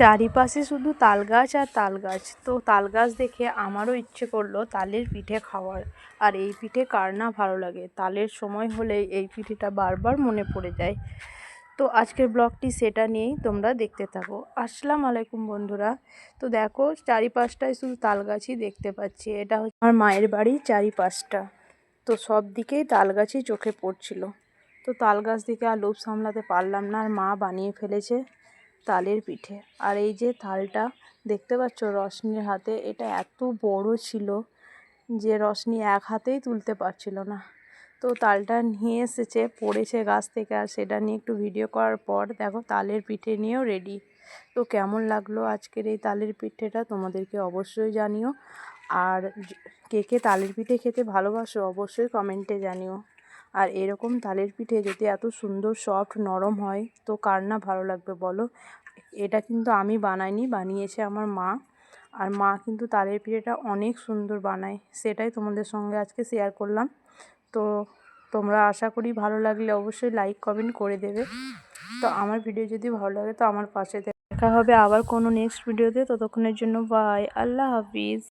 চারিপাশে শুধু তাল গাছ আর তাল গাছ তো তাল গাছ দেখে আমারও ইচ্ছে করল তালের পিঠে খাওয়ার। আর এই পিঠে কার না ভালো লাগে? তালের সময় হলে এই পিঠেটা বারবার মনে পড়ে যায়। তো আজকের ব্লগটি সেটা নিয়েই তোমরা দেখতে থাকো। আসসালামু আলাইকুম বন্ধুরা। তো দেখো চারিপাশটায় শুধু তাল গাছই দেখতে পাচ্ছি। এটা হচ্ছে আমার মায়ের বাড়ি চারিপাশটা। তো সব দিকেই তাল গাছই চোখে পড়ছিল। তো তাল গাছ দিকে আর লোভ সামলাতে পারলাম না। আর মা বানিয়ে ফেলেছে। তালের পিঠে। আর এই যে থালটা দেখতে পাচ্ছ রশনির হাতে, এটা এত বড় ছিল যে রশনি এক হাতেই তুলতে পারছিল না। তো তালটা নিয়ে এসেছে, পড়েছে গাছ থেকে, আর সেটা নিয়ে একটু ভিডিও করার পর দেখো তালের পিঠে নিয়েও রেডি তো কেমন লাগল আজকের এই তালের পিঠেটা তোমাদেরকে অবশ্যই জানিও। আর কে কে তালের পিঠে খেতে ভালোবাসো অবশ্যই কমেন্টে জানিও। আর এরকম তালের পিঠে যদি এত সুন্দর সফট নরম হয়, তো কার না ভালো লাগবে বলো? এটা কিন্তু আমি বানাইনি, বানিয়েছে আমার মা। আর মা কিন্তু তালের পিঠেটা অনেক সুন্দর বানায়। সেটাই তোমাদের সঙ্গে আজকে শেয়ার করলাম। তো তোমরা আশা করি ভালো লাগলে অবশ্যই লাইক কমেন্ট করে দেবে। তো আমার ভিডিও যদি ভালো লাগে তো আমার পাশে দেখা হবে আবার কোনো নেক্সট ভিডিওতে ততক্ষণের জন্য বাই আল্লাহ হাফিজ।